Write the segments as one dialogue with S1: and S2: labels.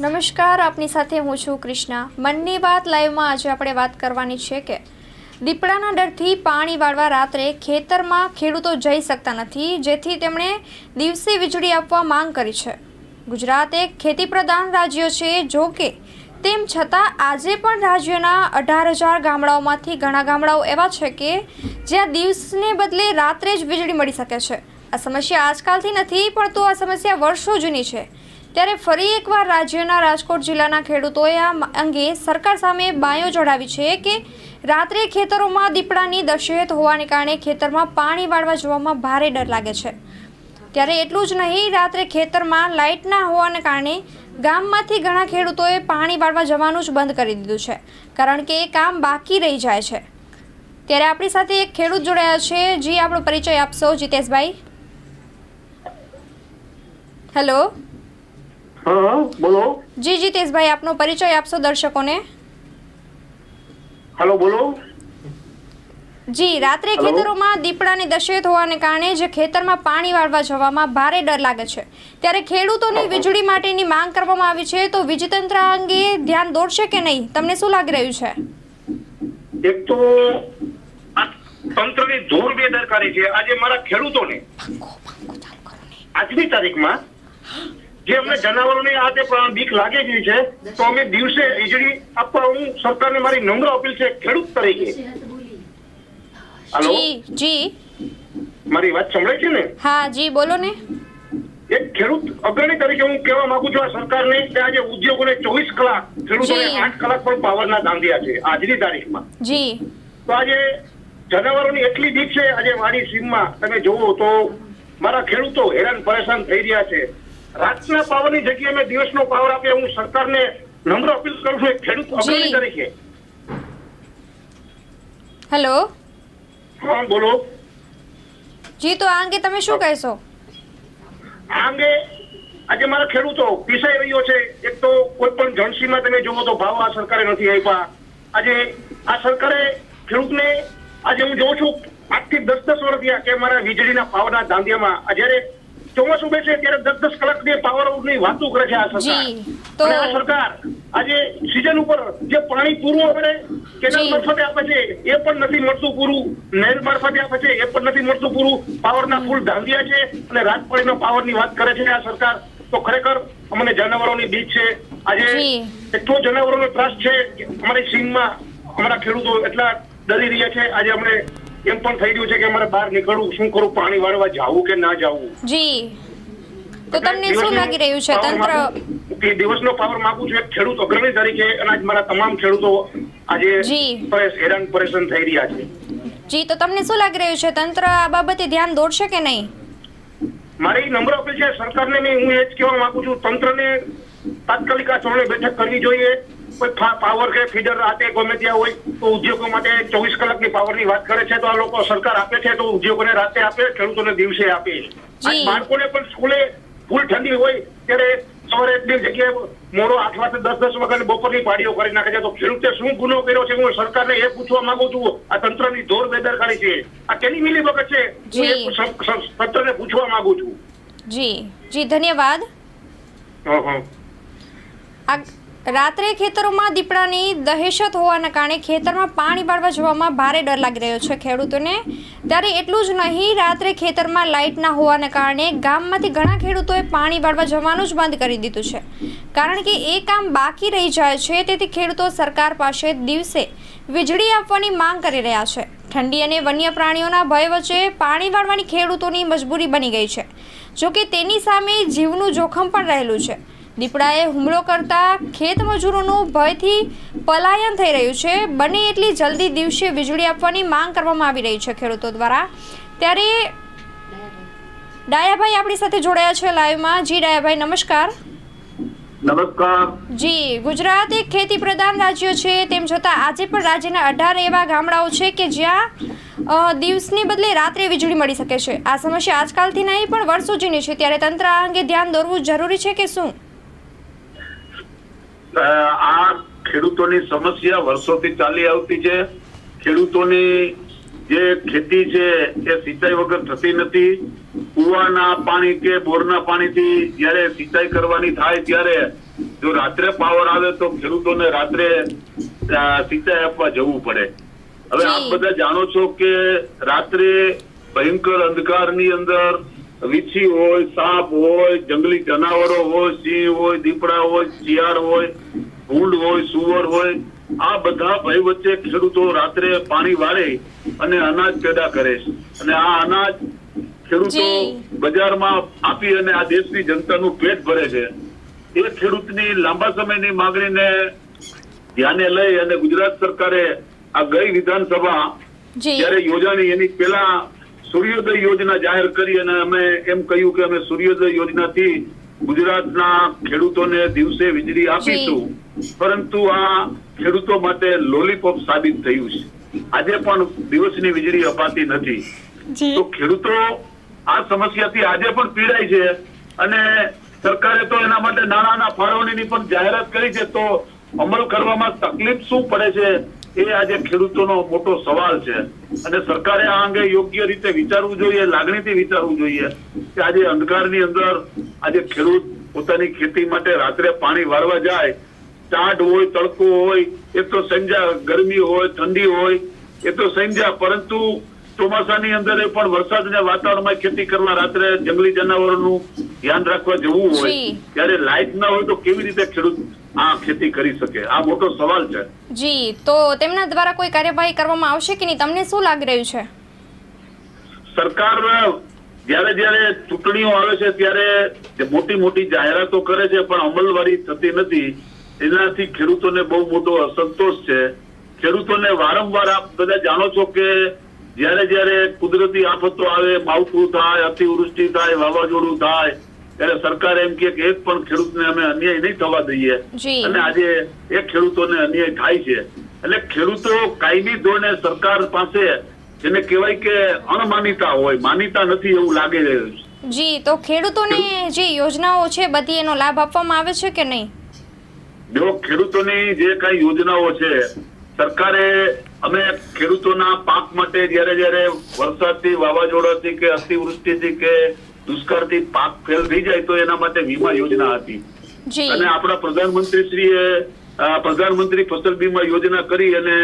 S1: નમસ્કાર, આપની સાથે હું છું કૃષ્ણા. મનની વાત લાઈવમાં આજે આપણે વાત કરવાની છે કે, દીપડાના ડરથી પાણી વાળવા રાત્રે ખેતરમાં ખેડૂતો જઈ શકતા નથી, જેથી તેમણે દિવસે વીજળી આપવા માંગ કરી છે. ગુજરાત એક ખેતી પ્રધાન રાજ્ય છે, જો કે, તેમ છતાં આજે પણ રાજ્યના અઢાર હજાર ગામડાઓમાંથી ઘણા ગામડાઓ એવા છે કે, જ્યાં દિવસને બદલે રાત્રે જ વીજળી મળી શકે છે. આ સમસ્યા આજકાલથી નથી પણ તો આ સમસ્યા વર્ષો જૂની છે. ત્યારે ફરી એકવાર રાજ્યના રાજકોટ જિલ્લાના ખેડૂતોએ આ અંગે સરકાર સામે બાયો ચઢાવી છે કે રાત્રે ખેતરોમાં દીપડાની દશેત હોવાને કારણે ખેતરમાં પાણી વાળવા જવામાં ભારે ડર લાગે છે. ત્યારે એટલું જ નહીં, રાત્રે ખેતરમાં લાઇટ ના હોવાને કારણે ગામમાંથી ઘણા ખેડૂતોએ પાણી વાળવા જવાનું જ બંધ કરી દીધું છે, કારણ કે એ કામ બાકી રહી જાય છે. ત્યારે આપણી સાથે એક ખેડૂત જોડાયા છે, જે આપણો પરિચય આપશો, જીતેશભાઈ? હેલો
S2: હા બોલો.
S1: જી જીતેશભાઈ આપનો પરિચય આપશો દર્શકોને?
S2: હેલો બોલો.
S1: જી રાત્રે? ખેતરોમાં દીપડાની દશેત હોવાને કારણે જે ખેતરમાં પાણી વાળવા જવામાં ભારે ડર લાગે છે. ત્યારે ખેડૂતોની વીજળી માટેની માંગ કરવામાં આવી છે તો વીજતંત્ર અંગે ધ્યાન દોરશે કે નહીં? તમને શું લાગી રહ્યું છે?
S2: એક તો તંત્રની જોર બેદરકારી છે. આજે મારા ખેડૂતોને આજની તારીખમાં જે અમને જનાવરોને આ તે બીક લાગી ગઈ છે તો અમે દિવસે વીજળી આપવા હું સરકારને મારી નમ્ર અપીલ છે ખેડૂત તરીકે. હાલો?
S1: જી
S2: મારી વાત સંભળાય છે ને?
S1: હા જી બોલો ને.
S2: એક ખેડૂત અગ્રણી તરીકે હું કહેવા માંગુ છું આ સરકારને કે આજે ઉદ્યોગોને ચોવીસ કલાક ખેડૂતોને આઠ કલાક પણ પાવરના દાંધિયા છે આજની તારીખમાં.
S1: જી.
S2: તો આજે જનાવરોની એટલી બીક છે આજે વાડી સીમમાં તમે જોવો તો મારા ખેડૂતો હેરાન પરેશાન થઈ રહ્યા છે. રાતના પાવરની જગ્યાએ મેં દિવસનો પાવર આપે હું સરકારને નમ્ર અપીલ કરું છું એક ખેડૂત અગ્રણી તરીકે.
S1: હેલો?
S2: હા બોલો.
S1: જી તો આ અંગે તમે શું કહેશો?
S2: આ અંગે આજે મારા ખેડૂતો પીસાઈ રહ્યો છે. એક તો કોઈ પણ જણસીમાં તમે જોવો તો ભાવ આ સરકારે નથી આપ્યા. આજે આ સરકારે ખેડૂતને આજે હું જોઉં છું આજથી દસ દસ વર્ષ થયા કે મારા વીજળીના પાવરના ધાંધિયામાં જ્યારે ચોમાસું બેસે ત્યારે દસ દસ કલાકની પાવરની વાતો કરે છે આ સરકાર. આ સરકાર આજે સિઝન ઉપર જે પાણી પૂરું આપણે કેનાલ મારફતે આપે છે એ પણ નથી મળતું પૂરું. નહેર મારફતે આપે છે એ પણ નથી મળતું પૂરું. પાવરના ફૂલ ધાંધિયા છે અને રાજપાડીના પાવરની વાત કરે છે આ સરકાર. તો ખરેખર અમને જાનવરોની બીક છે. આજે. એટલો જનાવરોનો ત્રાસ છે અમારી સીમમાં અમારા ખેડૂતો એટલા ડરી રહ્યા છે. આજે અમને એમ પણ થઈ રહ્યું છે કે અમારે બહાર નીકળવું શું કરું પાણી વાળવા જવું કે ના જવું?
S1: જી. તો તમને શું લાગી રહ્યું છે? તંત્ર
S2: કે દિવસનો પાવર માંગુ છું એક ખેડૂત અગ્રણી તરીકે અને આજ મારા તમામ ખેડૂતો આજે હેરાન પરેશાન થઈ રહ્યા છે.
S1: જી તો તમને શું લાગી રહ્યું છે? તંત્ર આ બાબતે ધ્યાન દોરશે કે નહીં?
S2: મારી નમ્ર અપીલ છે સરકારને હું એ જ કહેવા માંગુ છું તંત્રને તાત્કાલિક આ બેઠક કરવી જોઈએ. પાવર કે ફીડર રાતે ગમે ત્યાં હોય તો ઉદ્યોગો માટે ચોવીસ કલાકની પાવરની વાત કરે છે તો આ લોકો સરકાર આપે છે તો ઉદ્યોગોને રાતે આપે ખેડૂતોને દિવસે આપે. બાળકોને પણ સ્કૂલે ફૂલ ઠંડી હોય ત્યારે સવારે એટલી જગ્યાએ મોડો આઠ વાગે દસ દસ વાગ્યાની બપોરની પાડીઓ કરી નાખે છે. તો ખેડૂતે શું ગુનો કર્યો છે હું સરકારને એ પૂછવા માંગુ છું. આ તંત્રની ધોર બેદરકારી છે. આ કેની મિલી વખત છે હું તંત્રને પૂછવા માંગુ છું.
S1: જી. જી ધન્યવાદ.
S2: હા હં.
S1: રાત્રે ખેતરોમાં દીપડાની દહેશત હોવાના કારણે ખેતરમાં પાણી વાળવા જવામાં ભારે ડર લાગી રહ્યો છે ખેડૂતોને. ત્યારે એટલું જ નહીં, રાત્રે ખેતરમાં લાઇટ ના હોવાના કારણે ગામમાંથી ઘણા ખેડૂતોએ પાણી પાડવા જવાનું જ બંધ કરી દીધું છે. કારણ કે એ કામ બાકી રહી જાય છે, તેથી ખેડૂતો સરકાર પાસે દિવસે વીજળી આપવાની માંગ કરી રહ્યા છે. ઠંડી અને વન્ય પ્રાણીઓના ભય વચ્ચે પાણી વાળવાની ખેડૂતોની મજબૂરી બની ગઈ છે, જોકે તેની સામે જીવનું જોખમ પણ રહેલું છે. દીપડાએ હુમલો કરતા ખેત મજૂરોનું ભયથી પલાયન થઈ રહ્યું છે. બને એટલી જલ્દી દિવસે વીજળી આપવાની માંગ કરવામાં આવી રહી છે ખેડૂતો દ્વારા. ત્યારે ડાયાભાઈ આપણી સાથે જોડાયા છે લાઈવમાં. જી ડાયાભાઈ નમસ્કાર.
S2: નમસ્કાર.
S1: જી ગુજરાત એક ખેતી પ્રધાન રાજ્ય છે. તેમ છતાં આજે પણ રાજ્યના અઢાર એવા ગામડાઓ છે કે જ્યાં દિવસની બદલે રાત્રે વીજળી મળી શકે છે. આ સમસ્યા આજકાલથી નહીં પણ વર્ષો જૂની છે. ત્યારે તંત્ર આ અંગે ધ્યાન દોરવું જરૂરી છે કે શું?
S3: આ ખેડૂતોની સમસ્યા વર્ષોથી ચાલી આવતી છે. ખેડૂતોની જે ખેતી છે એ સિંચાઈ વગર થતી નથી. કુવાના પાણી કે બોરના પાણીથી જયારે સિંચાઈ કરવાની થાય ત્યારે જો રાત્રે પાવર આવે તો ખેડૂતોને રાત્રે સિંચાઈ આપવા જવું પડે. હવે આપ બધા જાણો છો કે રાત્રે ભયંકર અંધકારની અંદર વીછી હોય સાપ હોય જંગલી જનાવરો હોય સિંહ હોય દીપડા હોય શિયાળ હોય ભૂંડ હોય સુવર હોય આ બધા ભય વચ્ચે ખેડૂતો રાત્રે પાણી વાળે અને અનાજ પેદા કરે છે. અને આ અનાજ ખેડૂતો બજારમાં આપી અને આ દેશની જનતાનું પેટ ભરે છે. એ ખેડૂતની લાંબા સમયની માંગણીને ધ્યાને લઈ અને ગુજરાત સરકારે આ ગઈ વિધાનસભા જ્યારે યોજાણી એની પહેલા સૂર્યોદય યોજના જાહેર કરી અને અમે એમ કહ્યું કે અમે સૂર્યોદય યોજનાથી ગુજરાતના ખેડૂતોને દિવસે વીજળી આપીશું. પરંતુ આ ખેડૂતો માટે લોલીપોપ સાબિત થયું છે. આજે પણ દિવસની વીજળી અપાતી નથી. તો ખેડૂતો આ સમસ્યાથી આજે પણ પીડાય છે અને સરકારે તો એના માટે નાણાંના ફાળવણીની પણ જાહેરાત કરી છે. તો અમલ કરવામાં તકલીફ શું પડે છે? એ આજે ખેડૂતોનો મોટો સવાલ છે. અને સરકારે આ અંગે યોગ્ય રીતે વિચારવું જોઈએ લાગણીથી વિચારવું જોઈએ કે આજે અંધકારની અંદર આજે ખેડૂત પોતાની ખેતી માટે રાત્રે પાણી વાળવા જાય. ટાઢ હોય તડકો હોય એ તો સમજ્યા ગરમી હોય ઠંડી હોય એ તો સમજ્યા પરંતુ ચોમાસાની અંદર એ પણ વરસાદના વાતાવરણમાં ખેતી કરવા રાત્રે જંગલી જનાવરોનું ધ્યાન રાખવા જવું હોય. ત્યારે લાઇટ ના હોય તો કેવી રીતે ખેડૂત આ ખેતી કરી શકે. આ મોટો સવાલ છે.
S1: જી તો તેમના દ્વારા કોઈ કાર્યવાહી કરવામાં આવશે કે નહીં? તમને શું લાગી રહ્યું છે?
S3: સરકાર જ્યારે જ્યારે ચૂંટણીઓ આવે છે ત્યારે મોટી મોટી જાહેરાતો કરે છે પણ અમલવારી થતી નથી એનાથી ખેડૂતોને બહુ મોટો અસંતોષ છે. ખેડૂતોને વારંવાર આપ બધા જાણો છો કે જ્યારે જ્યારે કુદરતી આફતો આવે માવઠું થાય અતિવૃષ્ટિ થાય વાવાઝોડું થાય ત્યારે સરકાર એમ કે એક પણ ખેડૂતને અમે અન્યાય નહીં થવા દઈએ. અને આજે એક ખેડૂતોને અન્યાય થાય છે. એટલે ખેડૂતો કાયમી ધોરણે સરકાર પાસે જેને કહેવાય કે અણમાનીતા હોય માનીતા નથી એવું લાગે છે.
S1: જી તો ખેડૂતોને જે યોજનાઓ છે બધી એનો લાભ આપવામાં આવે છે કે નહીં?
S3: જો ખેડૂતોની જે કઈ યોજનાઓ છે સરકારે અમે ખેડૂતોના પાક માટે જ્યારે જ્યારે વરસાદથી વાવાઝોડાથી કે અતિવૃષ્ટિથી કે દુષ્કાળથી પાક ફેલ થઈ જાય તો એના માટે વીમા યોજના હતી. અને આપણા પ્રધાનમંત્રી શ્રીએ પ્રધાનમંત્રી ફસલ બીમા યોજના કરી અને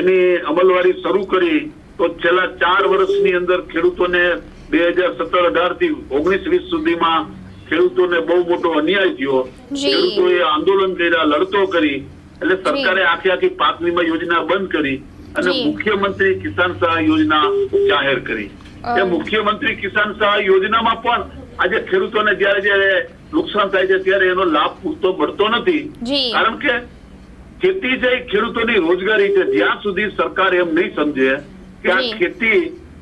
S3: એની અમલવારી શરૂ કરી તો છેલ્લા ચાર વર્ષની અંદર ખેડૂતોને બે હજાર સત્તર અઢારથી ઓગણીસ વીસ સુધીમાં ખેડૂતોને બહુ મોટો અન્યાય થયો. ખેડૂતોએ આંદોલન કર્યા લડતો કરી એટલે સરકારે આખી આખી પાક વીમા યોજના બંધ કરી અને મુખ્યમંત્રી કિસાન સહાય યોજના જાહેર કરી. એ મુખ્યમંત્રી કિસાન સહાય યોજનામાં પણ આજે ખેડૂતોને જયારે જયારે નુકસાન થાય છે ત્યારે એનો લાભ પૂરતો મળતો નથી. કારણ કે ખેતી છે એ ખેડૂતોની રોજગારી છે જ્યાં સુધી સરકાર એમ નહીં સમજે કે આ ખેતી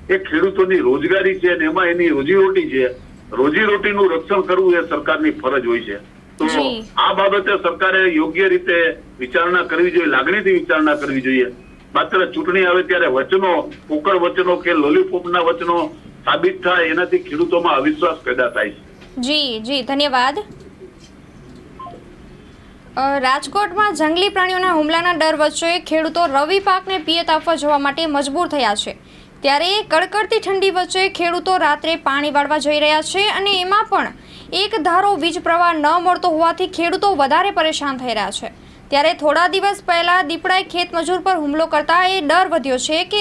S3: એ ખેડૂતોની રોજગારી છે અને એમાં એની રોજીરોટી છે રોજીરોટીનું રક્ષણ કરવું એ સરકારની ફરજ હોય છે. તો આ બાબતે સરકારે યોગ્ય રીતે વિચારણા કરવી જોઈએ લાગણીથી વિચારણા કરવી જોઈએ. માત્ર ચૂંટણી આવે ત્યારે વચનો પોકળ વચનો કે લોલીપોપના વચનો સાબિત થાય એનાથી ખેડૂતોમાં અવિશ્વાસ પેદા થાય છે.
S1: જી જી, ધન્યવાદ. રાજકોટમાં જંગલી પ્રાણીઓના હુમલાના ડર વચ્ચે ખેડૂતો રવિ પાકને પિયત આપવા જવા માટે મજબૂર થયા છે. ત્યારે કડકડતી ઠંડી વચ્ચે ખેડૂતો રાત્રે પાણી વાળવા જઈ રહ્યા છે અને એમાં પણ એક ધારો વીજ પ્રવાહ ન મળતો હોવાથી ખેડૂતો વધારે પરેશાન થઈ રહ્યા છે. ત્યારે થોડા દિવસ પહેલા દીપડાએ ખેત મજૂર પર હુમલો કરતા એ ડર વધ્યો છે કે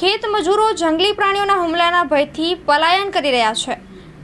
S1: ખેત મજૂરો જંગલી પ્રાણીઓના હુમલાના ભયથી પલાયન કરી રહ્યા છે.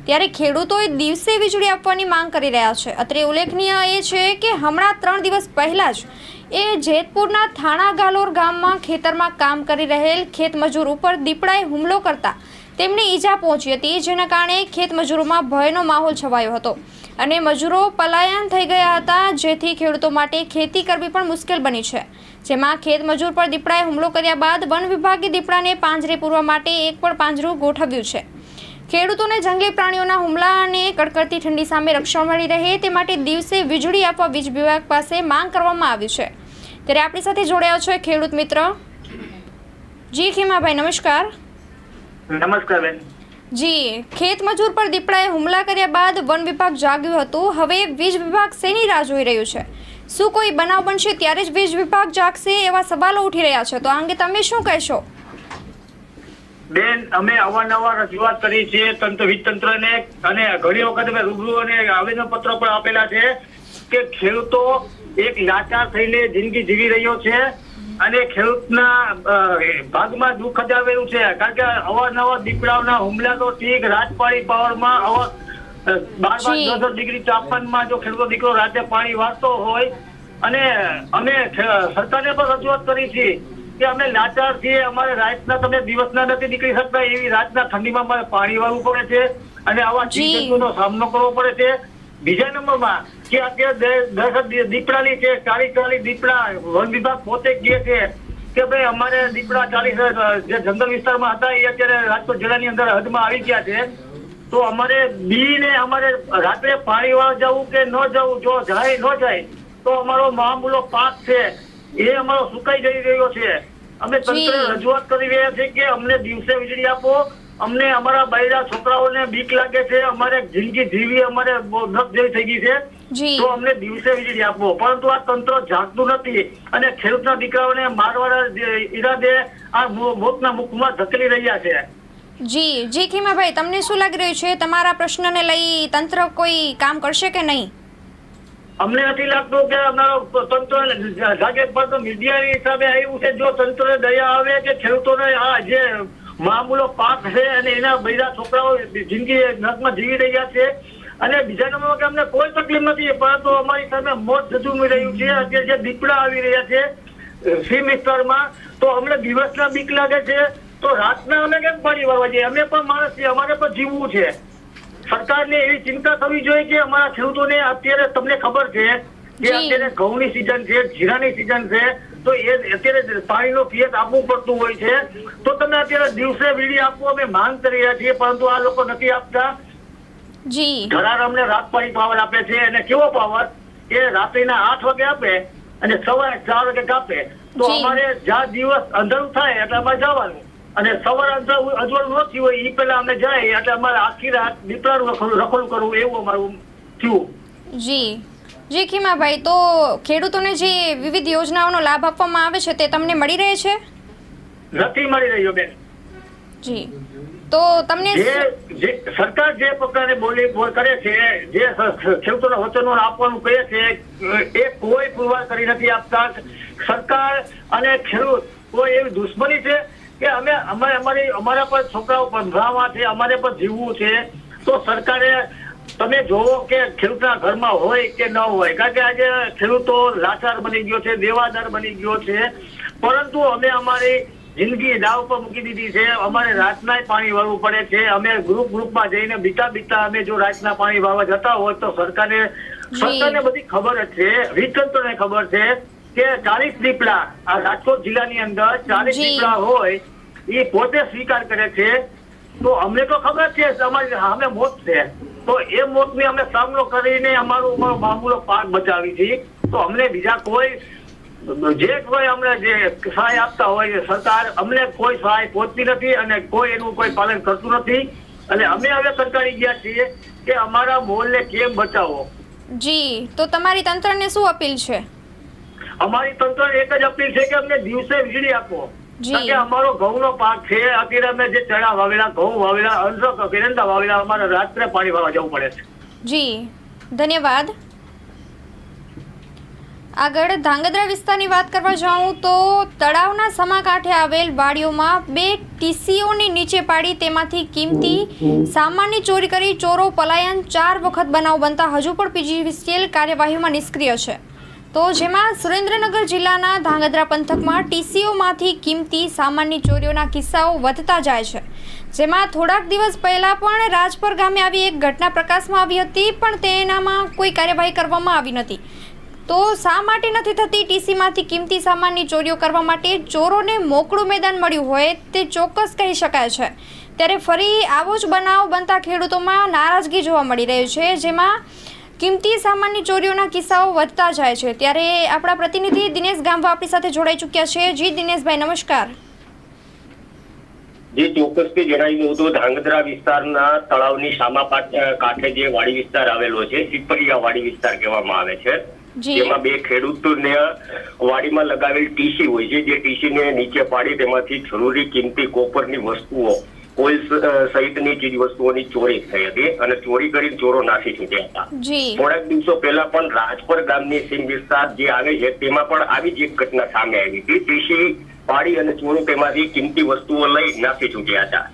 S1: ત્યારે ખેડૂતોએ દિવસે વીજળી આપવાની માંગ કરી રહ્યા છે. અત્રે ઉલ્લેખનીય એ છે કે હમણાં ત્રણ દિવસ પહેલાં જ એ જેતપુરના થાણા ગાલોર ગામમાં ખેતરમાં કામ કરી રહેલ ખેતમજૂર ઉપર દીપડાએ હુમલો કરતા તેમને ઈજા પહોંચી હતી, જેના કારણે ખેતમજૂરોમાં ભયનો માહોલ છવાયો હતો. અને મજૂરો પલાયન થઈ ગયા હતા, જેથી ખેડૂતો માટે ખેતી કરવી પણ મુશ્કેલ બની છે. જેમાં ખેતમજૂર પર દીપડાએ હુમલો કર્યા બાદ વન વિભાગે દીપડાને પાંજરે પૂરવા માટે એક પણ પાંજરું ગોઠવ્યું છે. ખેડૂતોને જંગલી પ્રાણીઓના હુમલા અને કડકડતી ઠંડી સામે રક્ષણ મળી રહે તે માટે દિવસે વીજળી આપવા વીજ વિભાગ પાસે માંગ કરવામાં આવી છે. ત્યારે આપણી સાથે જોડાયા છે ખેડૂત મિત્ર. જી ખીમાભાઈ, નમસ્કાર.
S4: નમસ્કાર બેન.
S1: જી ખેત મજૂર પર દીપડાએ હુમલા કર્યા બાદ વન વિભાગ જાગ્યું હતું. હવે વીજ વિભાગ શેની રાહ જોઈ રહ્યું છે? શું કોઈ બનાવ બનશે ત્યારે જ વીજ વિભાગ જાગશે એવા સવાલો ઉઠી રહ્યા છે? તો આ અંગે તમે શું કહેશો?
S4: બેન અમે અવારનવાર રજૂઆત કરી છે તંત્ર વીજ તંત્રને અને ઘણી વખત અમે રૂબરૂ અને આવેદન પત્ર પણ આપેલા છે કે ખેડૂતો એક લાચાર થઈને જિંદગી જીવી રહ્યો છે. અને ખેડૂતના ભાગમાં દુઃખ જ છે. કારણ કે અવારનવાર દીપડાઓના હુમલા તો ઠીક રાજપાળી પાવરમાં અવાર બાર બાર ડિગ્રી તાપમાનમાં જો ખેડૂતો દીકરો રાતે પાણી વાળતો હોય અને અમે સરકારને પણ રજૂઆત કરી છે કે અમે લાચાર છીએ અમારે રાતના તમે દિવસના નથી નીકળી શકતા એવી રાતના ઠંડીમાં અમારે પાણી વાળવું પડે છે અને આવા. જીવજંતુનો સામનો કરવો પડે છે. બીજા નંબરમાં કે અત્યારે દસ દીપડાની છે ચાલીસ ચાલીસ દીપડા વન વિભાગ પોતે કહે છે કે ભાઈ અમારે દીપડા ચાલીસ જે જંગલ વિસ્તારમાં હતા એ અત્યારે રાજકોટ જિલ્લાની અંદર હદમાં આવી ગયા છે. તો અમારે બી ને અમારે રાત્રે પાણી વાળવા જવું કે ન જવું જો જાય ન જાય તો અમારો મામૂલો પાક છે એ અમારો સુકાઈ જઈ રહ્યો છે. અમે તંત્ર રજૂઆત કરી રહ્યા છીએ કે અમને દિવસે વીજળી આપો અમને અમારા બૈરા છોકરાઓને બીક લાગે છે અમારે જિંદગી જીવી અમારે બહુ જેવી થઈ ગઈ છે. તો અમને દિવસે વીજળી આપો. પરંતુ આ તંત્ર જાગતું નથી અને ખેડૂતના દીકરાઓને મારવાના ઈરાદે આ મોતના મુખમાં ધકેલી રહ્યા છે.
S1: જી જી ખીમાભાઈ તમને શું લાગી રહ્યું છે? તમારા પ્રશ્નને લઈ તંત્ર કોઈ કામ કરશે કે નહીં?
S4: અમને નથી લાગતું કે અમારો તંત્ર જાગે પરંતુ મીડિયાની હિસાબે આવ્યું છે. જો તંત્ર દયા આવે કે ખેડૂતોને આ જે મામૂલો પાક છે અને એના બૈરા છોકરાઓ જિંદગી નર્કમાં જીવી રહ્યા છે. અને બીજા નંબરમાં કે અમને કોઈ તકલીફ નથી પરંતુ અમારી સામે મોત ઝઝુમી રહ્યું છે. અત્યારે જે દીપડા આવી રહ્યા છે સીમ વિસ્તારમાં તો અમને દિવસના બીક લાગે છે. તો રાતના અમે કેમ પાણી વાળવા જઈએ? અમે પણ માણસ છીએ અમારે પણ જીવવું છે. સરકારને એવી ચિંતા થવી જોઈએ કે અમારા ખેડૂતોને અત્યારે તમને ખબર છે કે અત્યારે ઘઉંની સિઝન છે જીરાની સિઝન છે. તો એ અત્યારે પાણીનો ફિયત આપવું પડતું હોય છે. તો તમે અત્યારે દિવસે વીડી આપવું અમે માંગ કરી રહ્યા છીએ પરંતુ આ લોકો નથી આપતા.
S1: જી.
S4: ઘરાર અમને રાત પાણી પાવર આપે છે અને કેવો પાવર? એ રાત્રિના આઠ વાગે આપે અને સવારે ચાર વાગે કાપે. તો અમારે જ્યાં દિવસ અંધારું થાય એટલે અમારે જવાનું. અને સવારે અંધારું અજવાળું ન થયું હોય એ પેલા અમે જાય એટલે અમારે આખી રાત દીપડાનું રખોલું કરવું એવું અમારું થયું.
S1: જી. જી ખીમાભાઈ તો ખેડૂતોને જે વિવિધ યોજનાઓનો લાભ આપવામાં આવે છે તે તમને મળી રહે છે?
S4: નથી મળી રહ્યો બેન.
S1: જી. તો તમને
S4: જે જે સરકાર જે પ્રકારે બોલી બોલ કરે છે જે ખેડૂતોના વચનો આપવાનું કહે છે એ કોઈ પુરવાર કરી નથી આપતા. સરકાર અને ખેડૂત કોઈ એવી દુશ્મની છે કે અમે અમે અમારી અમારા પર છોકરાઓ ભણવા છે અમારે પર જીવવું છે. તો સરકારે તમે જોવો કે ખેડૂતના ઘરમાં હોય કે ન હોય કારણ કે આજે ખેડૂતો લાચાર બની ગયો છે દેવાદાર બની ગયો છે. પરંતુ અમે અમારી જિંદગી દાવ પર મૂકી દીધી છે. અમારે રાતના પાણી વાળવું પડે છે. અમે ગ્રુપ ગ્રુપમાં જઈને બીતા બીતા અમે જો રાતના પાણી વાળવા જતા હોય તો સરકારને સરકારને બધી ખબર જ છે. વીજતંત્રને ખબર છે કે ચાલીસ દીપડા આ રાજકોટ જિલ્લાની અંદર ચાલીસ. દીપડા હોય એ પોતે સ્વીકાર કરે છે. તો અમને તો ખબર છે અમારી સામે મોત છે. તો એ મોતને અમે સામનો કરીને અમારો અમારો મામૂલો પાક બચાવી છીએ. તો અમને બીજા કોઈ જે કોઈ અમને જે સહાય આપતા હોય સરકાર અમને કોઈ સહાય પહોંચતી નથી અને કોઈ એનું કોઈ પાલન કરતું નથી. અને અમે હવે કંટાળી ગયા છીએ કે અમારા મોલને કેમ બચાવો?
S1: જી તો તમારી તંત્રને શું અપીલ છે?
S4: અમારી તંત્ર એક જ અપીલ છે કે અમને દિવસે વીજળી આપો.
S1: જી.
S4: ઘઉં નો પાક છે અત્યારે અમે જે ચણા વાવેલા ઘઉં વાવેલા અનસક એરંડા વાવેલા અમારે રાત્રે પાણી વાળવા જવું પડે છે.
S1: જી. ધન્યવાદ. આગળ ધાંગધ્રા વિસ્તારની વાત કરવા જાઉં તો તળાવના સમાકાંઠે આવેલ વાડીઓમાં બે ટીસીઓની નીચે પાડી તેમાંથી કિંમતી સામાનની ચોરી કરી ચોરો પલાયન ચાર વખત બનાવ બનતા હજુ પણ પીજીવીસીએલ કાર્યવાહીમાં નિષ્ક્રિય છે. તો જેમાં સુરેન્દ્રનગર જિલ્લાના ધાંગધ્રા પંથકમાં ટીસીઓમાંથી કિંમતી સામાનની ચોરીઓના કિસ્સાઓ વધતા જાય છે. જેમાં થોડાક દિવસ પહેલાં પણ રાજપર ગામે આવી એક ઘટના પ્રકાશમાં આવી હતી, પણ તેનામાં કોઈ કાર્યવાહી કરવામાં આવી નથી. તો શા માટે નથી થતી ટીસીમાંથી કિંમતી સામાનની ચોરીઓ કરવા માટે ચોરોને મોકળું મેદાન મળ્યું હોય તે ચોક્કસ કહી શકાય છે. ત્યારે ફરી આવો જ બનાવ બનતા ખેડૂતોમાં નારાજગી જોવા મળી રહી છે, જેમાં કિંમતી સામાનની ચોરીઓના કિસ્સાઓ વધતા જાય છે. ત્યારે આપણા પ્રતિનિધિ દિનેશ ગામવા આપણી સાથે જોડાઈ ચૂક્યા છે. જી દિનેશભાઈ નમસ્કાર.
S5: જે ચોક્કસથી દઉં તો ધાંગધ્રા વિસ્તારના તળાવની સામા કાંઠે જે વાડી વિસ્તાર આવેલો છે સિપરિયા વાડી વિસ્તાર કહેવામાં આવે છે. જેમાં બે ખેડૂતોને વાડીમાં લગાવેલ ટીસી હોય છે. જે ટીસીને નીચે પાડી તેમાંથી જરૂરી કિંમતી કોપરની વસ્તુઓ ઓઇલ સહિતની ચીજ વસ્તુઓની ચોરી થઈ હતી અને ચોરી કરીને ચોરો નાસી છૂટ્યા હતા. થોડાક દિવસો પહેલા પણ રાજપર ગામની સીમ વિસ્તાર જે આવે છે તેમાં પણ આવી જ એક ઘટના સામે આવી હતી. ટીસી પાડી અને ચોરો તેમાંથી કિંમતી વસ્તુઓ લઈ નાસી છૂટ્યા હતા.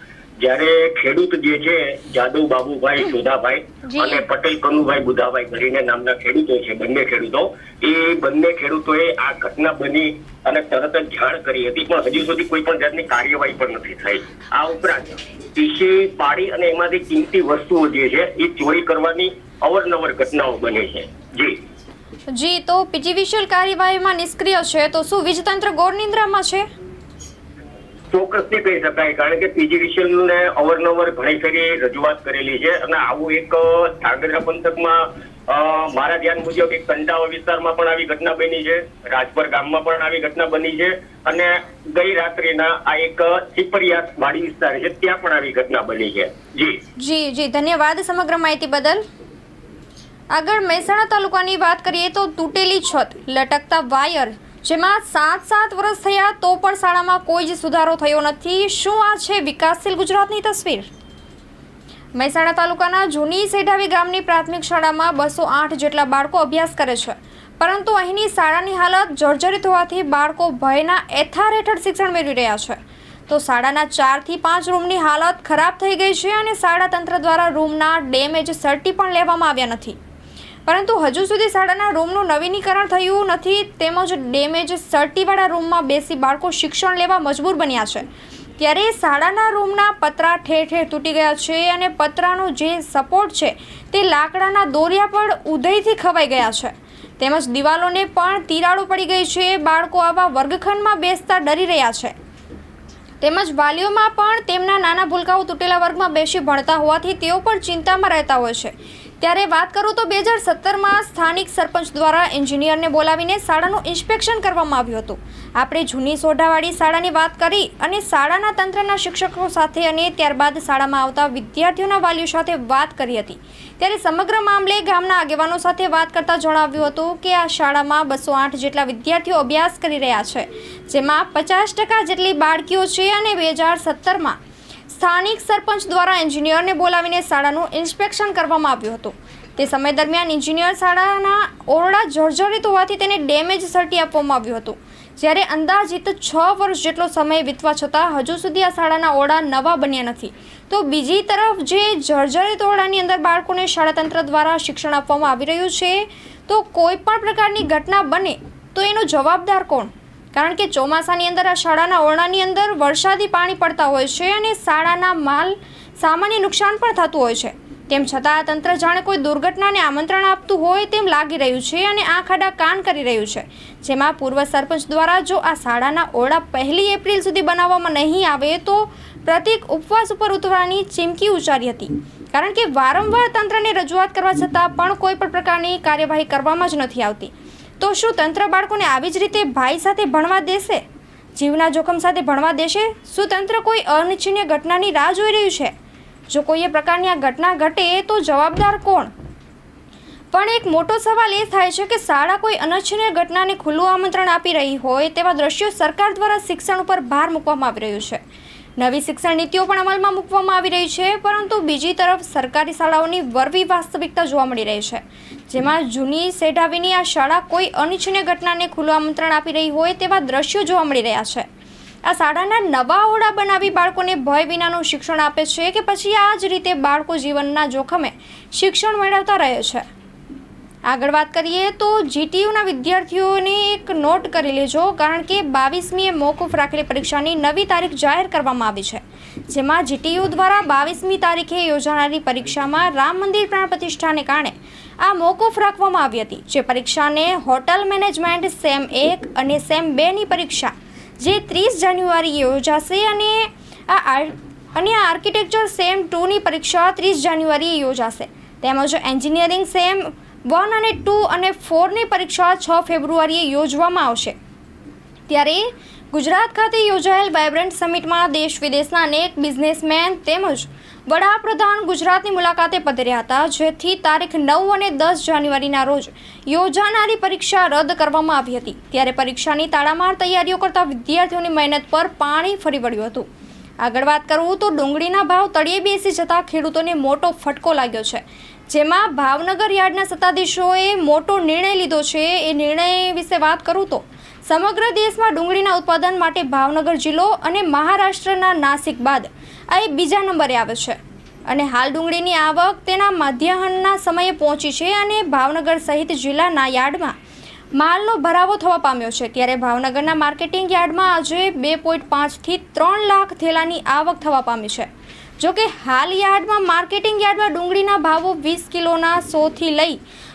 S5: જ્યારે ખેડૂત જે છે જાદવ બાબુભાઈ. સોધાભાઈ અને પટેલ કનુભાઈ બુધાભાઈ કરીને નામના ખેડૂતો છે બંને ખેડૂતો. એ બંને ખેડૂતોએ આ ઘટના બની અને તરત જ જાણ કરી હતી પણ હજુ સુધી કોઈ પણ જાતની કાર્યવાહી પણ નથી થઈ. આ ઉપરાંત પીસી પાડી અને એમાંથી કિંમતી વસ્તુઓ જે છે એ ચોરી કરવાની અવરનવર ઘટનાઓ બને છે. જી.
S1: જી તો પીજીવીસીએલ કાર્યવાહીમાં નિષ્ક્રિય છે તો શું વીજતંત્ર ગોળ નિંદ્રામાં છે?
S5: ચોક્કસથી કહી શકાય. કારણ કે પીજીવીસીએલ ને અવરનવર ઘણી ફેરી રજૂઆત કરેલી છે અને આવું એક ધ્રાંગધ્રા પંથકમાં મારા ધ્યાન મુજબ એક કંટાવા વિસ્તારમાં પણ આવી ઘટના બની છે. રાજપર ગામમાં પણ આવી ઘટના બની છે. અને ગઈ રાત્રિના આ એક સિપરિયા વાડી વિસ્તાર છે, ત્યાં પણ આવી ઘટના બની છે. જી.
S1: જી જી. ધન્યવાદ સમગ્ર માહિતી બદલ. આગળ મહેસાણા તાલુકાની વાત કરીએ તો તૂટેલી છત લટકતા વાયર જેમાં સાત સાત વર્ષ થયા તો પણ શાળામાં કોઈ જ સુધારો થયો નથી. શું આ છે વિકાસશીલ ગુજરાતની તસવીર? મહેસાણા તાલુકાના જૂની સેઢાવી ગામની પ્રાથમિક શાળામાં બસો આઠ જેટલા બાળકો અભ્યાસ કરે છે. પરંતુ અહીંની શાળાની હાલત જર્જરિત હોવાથી બાળકો ભયના એથાર હેઠળ શિક્ષણ મેળવી રહ્યા છે. તો શાળાના ચારથી પાંચ રૂમની હાલત ખરાબ થઈ ગઈ છે અને શાળા તંત્ર દ્વારા રૂમના ડેમેજ સર્ટી પણ લેવામાં આવ્યા નથી. પરંતુ હજુ સુધી શાળાના રૂમનું નવીનીકરણ થયું નથી, તેમજ ડેમેજ સર્ટીવાળા રૂમમાં બેસી બાળકો શિક્ષણ લેવા મજબૂર બન્યા છે. ત્યારે શાળાના રૂમના પતરા ઠેર ઠેર તૂટી ગયા છે અને પતરાનો જે સપોર્ટ છે તે લાકડાના દોરિયા પર ઉદયથી ખવાઈ ગયા છે. તેમજ દિવાલોને પણ તિરાડો પડી ગઈ છે, બાળકો આવા વર્ગખંડમાં બેસતા ડરી રહ્યા છે. તેમજ વાલીઓમાં પણ તેમના નાના ભૂલકાઓ તૂટેલા વર્ગમાં બેસી ભણતા હોવાથી તેઓ પણ ચિંતામાં રહેતા હોય છે. ત્યારે વાત કરું તો બે હજાર સત્તરમાં સ્થાનિક સરપંચ દ્વારા એન્જિનિયરને બોલાવીને શાળાનું ઇન્સ્પેક્શન કરવામાં આવ્યું હતું. આપણે જૂની સોઢાવાળી શાળાની વાત કરી અને શાળાના તંત્રના શિક્ષકો સાથે અને ત્યારબાદ શાળામાં આવતા વિદ્યાર્થીઓના વાલીઓ સાથે વાત કરી હતી. ત્યારે સમગ્ર મામલે ગામના આગેવાનો સાથે વાત કરતા જણાવ્યું હતું કે આ શાળામાં બસો આઠ જેટલા વિદ્યાર્થીઓ અભ્યાસ કરી રહ્યા છે, જેમાં પચાસ ટકા જેટલી બાળકીઓ છે અને બે હજાર સત્તરમાં સ્થાનિક સરપંચ દ્વારા એન્જિનિયરને બોલાવીને શાળાનું ઇન્સ્પેક્શન કરવામાં આવ્યું હતું. તે સમય દરમિયાન એન્જિનિયર શાળાના ઓરડા જર્જરિત હોવાથી તેને ડેમેજ સર્ટી આપવામાં આવ્યું હતું. જ્યારે અંદાજિત છ વર્ષ જેટલો સમય વીતવા છતાં હજુ સુધી આ શાળાના ઓરડા નવા બન્યા નથી. તો બીજી તરફ જે જર્જરિત ઓરડાની અંદર બાળકોને શાળા તંત્ર દ્વારા શિક્ષણ આપવામાં આવી રહ્યું છે, તો કોઈ પણ પ્રકારની ઘટના બને તો એનો જવાબદાર કોણ? કારણ કે ચોમાસાની અંદર આ શાળાના ઓરડાની અંદર વરસાદી પાણી પડતા હોય છે અને શાળાના માલ સામાન્ય નુકસાન પણ થતું હોય છે. તેમ છતાં આ તંત્ર જાણે કોઈ દુર્ઘટનાને આમંત્રણ આપતું હોય તેમ લાગી રહ્યું છે અને આ ખાડા કાન કરી રહ્યું છે. જેમાં પૂર્વ સરપંચ દ્વારા જો આ શાળાના ઓરડા પહેલી એપ્રિલ સુધી બનાવવામાં નહીં આવે તો પ્રતિક ઉપવાસ ઉપર ઉતરવાની ચીમકી ઉચ્ચારી હતી. કારણ કે વારંવાર તંત્રને રજૂઆત કરવા છતાં પણ કોઈ પણ પ્રકારની કાર્યવાહી કરવામાં જ નથી આવતી. તો શું તંત્ર બાળકોને આવી જ રીતે ભાઈ સાથે ભણવા દેશે? જીવના જોખમ સાથે ભણવા દેશે? શું તંત્ર કોઈ અનિચ્છનીય ઘટનાની રાહ જોઈ રહ્યું છે? જો કોઈ પ્રકારની આ ઘટના ઘટે તો જવાબદાર કોણ? પણ એક મોટો સવાલ એ થાય છે કે શાળા કોઈ અનિચ્છનીય ઘટનાને ખુલ્લું આમંત્રણ આપી રહી હોય તેવા દ્રશ્યો સરકાર દ્વારા શિક્ષણ ઉપર ભાર મૂકવામાં આવી રહ્યું છે. નવી શિક્ષણ નીતિઓ પણ અમલમાં મૂકવામાં આવી રહી છે, પરંતુ બીજી તરફ સરકારી શાળાઓની વરવી વાસ્તવિકતા જોવા મળી રહી છે. જેમાં જૂની સેઢાવીની આ શાળા કોઈ અનિચ્છનીય ઘટનાને ખુલ્લું આમંત્રણ આપી રહી હોય તેવા દ્રશ્યો જોવા મળી રહ્યા છે. આ શાળાના નવા ઓરડા બનાવી બાળકોને ભય વિનાનું શિક્ષણ આપે છે કે પછી આ જ રીતે બાળકો જીવનના જોખમે શિક્ષણ મેળવતા રહે છે. આગળ વાત કરીએ તો જીટીયુના વિદ્યાર્થીઓને એક નોટ કરી લેજો, કારણ કે બાવીસમીએ મોકૂફ રાખેલી પરીક્ષાની નવી તારીખ જાહેર કરવામાં આવી છે. જેમાં જીટીયુ દ્વારા બાવીસમી તારીખે યોજાનારી પરીક્ષામાં રામ મંદિર પ્રાણ પ્રતિષ્ઠાને કારણે આ મોકૂફ રાખવામાં આવી હતી, જે પરીક્ષાને હોટલ મેનેજમેન્ટ સેમ એક અને સેમ બેની પરીક્ષા, જે ત્રીસ જાન્યુઆરીએ યોજાશે અને આ અને આ આર્કિટેક્ચર સેમ ટુની પરીક્ષા ત્રીસ જાન્યુઆરીએ યોજાશે. તેમજ એન્જિનિયરિંગ સેમ વન અને ટુ અને ફોરની પરીક્ષા છ ફેબ્રુઆરીએ યોજવામાં આવશે. ત્યારે ગુજરાત ખાતે યોજાયેલ વાયબ્રન્ટ સમિટમાં દેશ વિદેશના અનેક બિઝનેસમેન તેમજ વડાપ્રધાન ગુજરાતની મુલાકાતે પધાર્યા હતા, જેથી તારીખ નવ અને દસ જાન્યુઆરીના રોજ યોજાનારી પરીક્ષા રદ કરવામાં આવી હતી. ત્યારે પરીક્ષાની તાળામાર તૈયારીઓ કરતા વિદ્યાર્થીઓની મહેનત પર પાણી ફરી વળ્યું હતું. આગળ વાત કરું તો ડુંગળીના ભાવ તળિયે બેસી જતા ખેડૂતોને મોટો ફટકો લાગ્યો છે. જેમાં ભાવનગર યાર્ડના સત્તાધીશોએ મોટો નિર્ણય લીધો છે, એ નિર્ણય વિશે વાત કરું તો સમગ્ર દેશમાં ડુંગળીના ઉત્પાદન માટે ભાવનગર જિલ્લો અને મહારાષ્ટ્રના નાસિક બાદ આ એ બીજા નંબરે આવે છે. અને હાલ ડુંગળીની આવક તેના મધ્યાહનના સમયે પહોંચી છે અને ભાવનગર સહિત જિલ્લાના યાર્ડમાં માલનો ભરાવો થવા પામ્યો છે. ત્યારે ભાવનગરના માર્કેટિંગ યાર્ડમાં આજે બે પોઈન્ટ પાંચથી ત્રણ લાખ થેલાની આવક થવા પામી છે. જોકે હાલ યાર્ડમાં માર્કેટિંગ યાર્ડમાં ડુંગળીના ભાવો વીસ કિલોના સોથી લઈ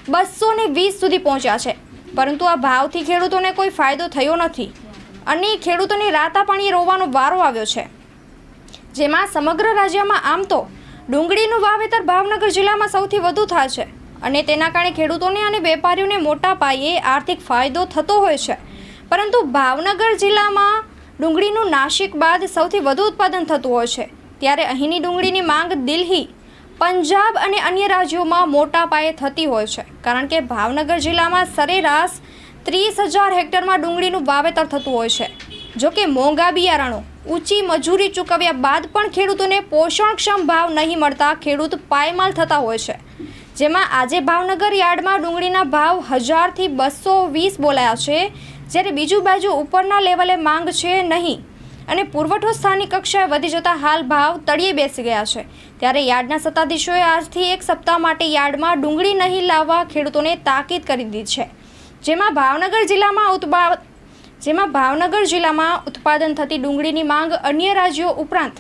S1: બસો ને વીસ સુધી પહોંચ્યા છે. પરંતુ આ ભાવથી ખેડૂતોને કોઈ ફાયદો થયો નથી. અને ખેડૂતોને રાતા પાણીએ રોવાનો વારો આવ્યો છે. જેમાં સમગ્ર રાજ્યમાં આમ તો ડુંગળીનું વાવેતર ભાવનગર જિલ્લામાં સૌથી વધુ થાય છે. અને તેના કારણે ખેડૂતોને અને વેપારીઓને મોટા પાયે આર્થિક ફાયદો થતો હોય છે. પરંતુ ભાવનગર જિલ્લામાં ડુંગળીનું નાસિક બાદ સૌથી વધુ ઉત્પાદન થતું હોય છે. ત્યારે અહીંની ડુંગળીની માંગ દિલ્હી, પંજાબ અને અન્ય રાજ્યોમાં મોટા પાયે થતી હોય છે. કારણ કે ભાવનગર જિલ્લામાં સરેરાશ ત્રીસ હજાર હેક્ટરમાં ડુંગળીનું વાવેતર થતું હોય છે. જોકે મોંઘા બિયારણો ઊંચી મજૂરી ચૂકવ્યા બાદ પણ ખેડૂતોને પોષણક્ષમ ભાવ નહીં મળતા ખેડૂત પાયમાલ થતા હોય છે. જેમાં આજે ભાવનગર યાર્ડમાં ડુંગળીના ભાવ હજારથી બસો વીસ બોલાયા છે, જ્યારે બીજું બાજુ ઉપરના લેવલે માંગ છે નહીં. અને પુરવઠો સ્થાનિક કક્ષાએ વધી જતા હાલ ભાવ તળિયે બેસી ગયા છે. ત્યારે યાર્ડના સત્તાધીશોએ આજથી એક સપ્તાહ માટે યાર્ડમાં ડુંગળી નહીં લાવવા ખેડૂતોને તાકીદ કરી દીધી છે. જેમાં ભાવનગર જિલ્લામાં ઉત્પા જેમાં ભાવનગર જિલ્લામાં ઉત્પાદન થતી ડુંગળીની માંગ અન્ય રાજ્યો ઉપરાંત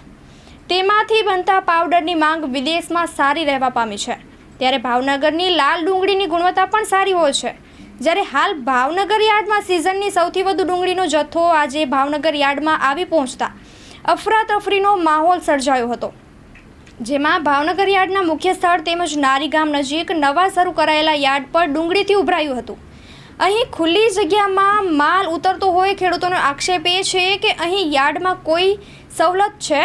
S1: તેમાંથી બનતા પાવડરની માંગ વિદેશમાં સારી રહેવા પામી છે. ત્યારે ભાવનગરની લાલ ડુંગળીની ગુણવત્તા પણ સારી હોય છે. જ્યારે હાલ ભાવનગર યાર્ડમાં સિઝનની સૌથી વધુ ડુંગળીનો જથ્થો આજે ભાવનગર યાર્ડમાં આવી પહોંચતા અફરાતફરીનો માહોલ સર્જાયો હતો. જેમાં ભાવનગર યાર્ડના મુખ્ય સ્થળ તેમજ નારી ગામ નજીક નવા શરૂ કરાયેલા યાર્ડ પર ડુંગળીથી ઉભરાયું હતું. અહીં ખુલ્લી જગ્યામાં માલ ઉતરતો હોય, ખેડૂતોનો આક્ષેપ એ છે કે અહીં યાર્ડમાં કોઈ સવલત છે?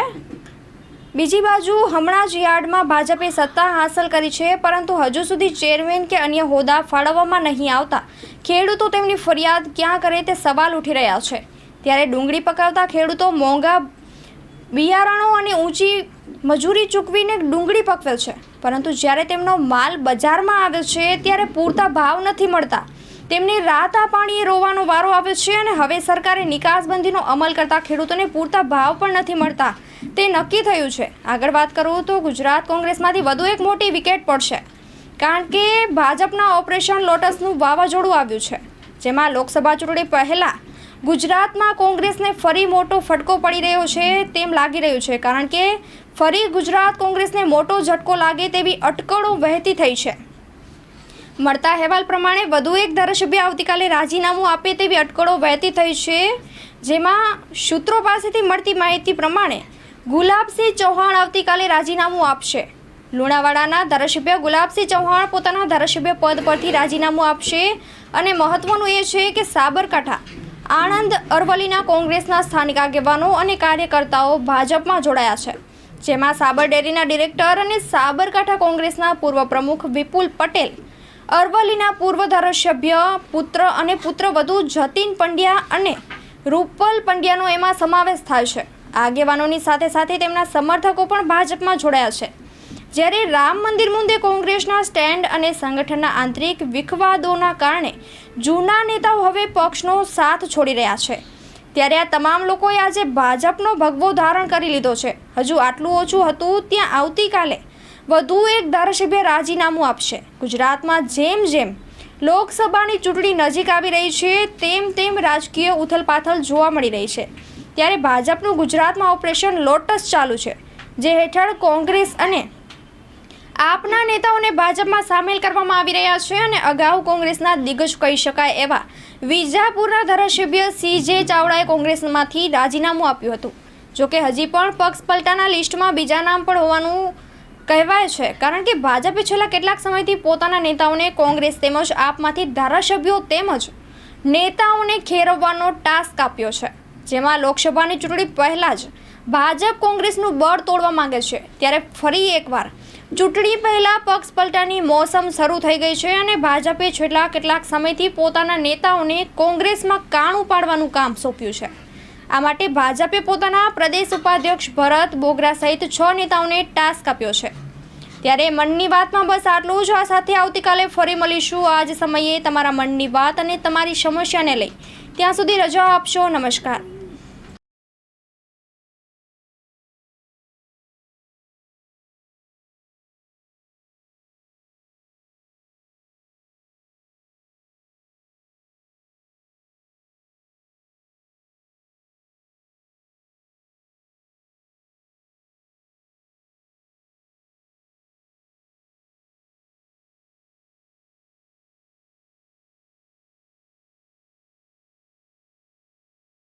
S1: બીજી બાજુ, હમણાં જ યાર્ડમાં ભાજપે સત્તા હાંસલ કરી છે, પરંતુ હજુ સુધી ચેરમેન કે અન્ય હોદ્દા ફાળવવામાં નહીં આવતા. ખેડૂતો તેમની ફરિયાદ ક્યાં કરે તે સવાલ ઉઠી રહ્યા છે. ત્યારે ડુંગળી પકાવતા ખેડૂતો મોંઘા બિયારણો અને ઊંચી મજૂરી ચૂકવીને ડુંગળી પકવે છે. પરંતુ જ્યારે તેમનો માલ બજારમાં આવે છે, ત્યારે પૂરતા ભાવ નથી મળતા. તેમને રાતા પાણીએ રોવાનો વારો આવ્યો છે અને હવે સરકારે નિકાસબંધીનો અમલ કરતા ખેડૂતોને પૂરતા ભાવ પણ નથી મળતા. તે નક્કી થયું છે. આગળ વાત કરું તો ગુજરાત કોંગ્રેસમાંથી વધુ એક મોટી વિકેટ પડશે. કારણ કે ભાજપના ઓપરેશન લોટસનું વાવાઝોડું આવ્યું છે. જેમાં લોકસભા ચૂંટણી પહેલાં ગુજરાતમાં કોંગ્રેસને ફરી મોટો ફટકો પડી રહ્યો છે તેમ લાગી રહ્યું છે. કારણ કે ફરી ગુજરાત કોંગ્રેસને મોટો ઝટકો લાગે તેવી અટકળો વહેતી થઈ છે. મળતા અહેવાલ પ્રમાણે વધુ એક ધારાસભ્ય આવતીકાલે રાજીનામું આપે તેવી અટકળો વહેતી થઈ છે, જેમાં સૂત્રો પાસેથી મળતી માહિતી પ્રમાણે ગુલાબસિંહ ચૌહાણ આવતીકાલે રાજીનામું આપશે. લુણાવાડાના ધારાસભ્ય ગુલાબસિંહ ચૌહાણ પોતાના ધારાસભ્ય પદ પરથી રાજીનામું આપશે અને મહત્વનું એ છે કે સાબરકાંઠા, આણંદ, અરવલ્લીના કોંગ્રેસના સ્થાનિક આગેવાનો અને કાર્યકર્તાઓ ભાજપમાં જોડાયા છે, જેમાં સાબર ડેરીના ડિરેક્ટર અને સાબરકાંઠા કોંગ્રેસના પૂર્વ પ્રમુખ વિપુલ પટેલ અરવલ્લીના પૂર્વ ધારાસભ્ય, પુત્ર અને પુત્રવધુ જતીન પંડ્યા અને રૂપલ પંડ્યાનો એમાં સમાવેશ થાય છે. આગેવાનોની સાથે સાથે તેમના સમર્થકો પણ ભાજપમાં જોડાયા છે. જ્યારે રામ મંદિર મુદ્દે કોંગ્રેસના સ્ટેન્ડ અને સંગઠનના આંતરિક વિખવાદોના કારણે જૂના નેતાઓ હવે પક્ષનો સાથ છોડી રહ્યા છે. ત્યારે આ તમામ લોકોએ આજે ભાજપનો ભગવો ધારણ કરી લીધો છે. હજુ આટલું ઓછું હતું ત્યાં આવતીકાલે વધુ એક ધારાસભ્ય રાજીનામું આપશે. ગુજરાતમાં જેમ જેમ લોકસભાની ચૂંટણી નજીક આવી રહી છે, તેમ તેમ રાજકીય ઉથલપાથલ જોવા મળી રહી છે. ત્યારે ભાજપનું ગુજરાતમાં ઓપરેશન લોટસ ચાલુ છે, જે હેઠળ કોંગ્રેસ અને આપના નેતાઓને ભાજપમાં સામેલ કરવામાં આવી રહ્યા છે અને અગાઉ કોંગ્રેસના દિગ્ગજ કહી શકાય એવા વિજાપુરના ધારાસભ્ય સી જે ચાવડાએ કોંગ્રેસમાંથી રાજીનામું આપ્યું હતું. જોકે હજી પણ પક્ષ પલટાના લિસ્ટમાં બીજા નામ પણ હોવાનું કહેવાય છે. કારણ કે ભાજપે છેલ્લા કેટલાક સમયથી પોતાના નેતાઓને કોંગ્રેસ તેમજ આપમાંથી ધારાસભ્યો તેમજ નેતાઓને ખેરવવાનો ટાસ્ક આપ્યો છે. જેમાં લોકસભાની ચૂંટણી પહેલાં જ ભાજપ કોંગ્રેસનું બળ તોડવા માંગે છે. ત્યારે ફરી એકવાર ચૂંટણી પહેલાં પક્ષ પલટાની મોસમ શરૂ થઈ ગઈ છે અને ભાજપે છેલ્લા કેટલાક સમયથી પોતાના નેતાઓને કોંગ્રેસમાં કાણું પાડવાનું કામ સોંપ્યું છે. આ માટે ભાજપે પોતાના પ્રદેશ ઉપાધ્યક્ષ ભરત બોગરા સહિત છ નેતાઓને ટાસ્ક આપ્યો છે. ત્યારે મનની વાતમાં બસ આટલું જ. આ સાથે આવતીકાલે ફરી મળીશું. આજ સમયે તમારા મનની વાત અને તમારી સમસ્યાને લઈ. ત્યાં સુધી રજા આપશો. નમસ્કાર.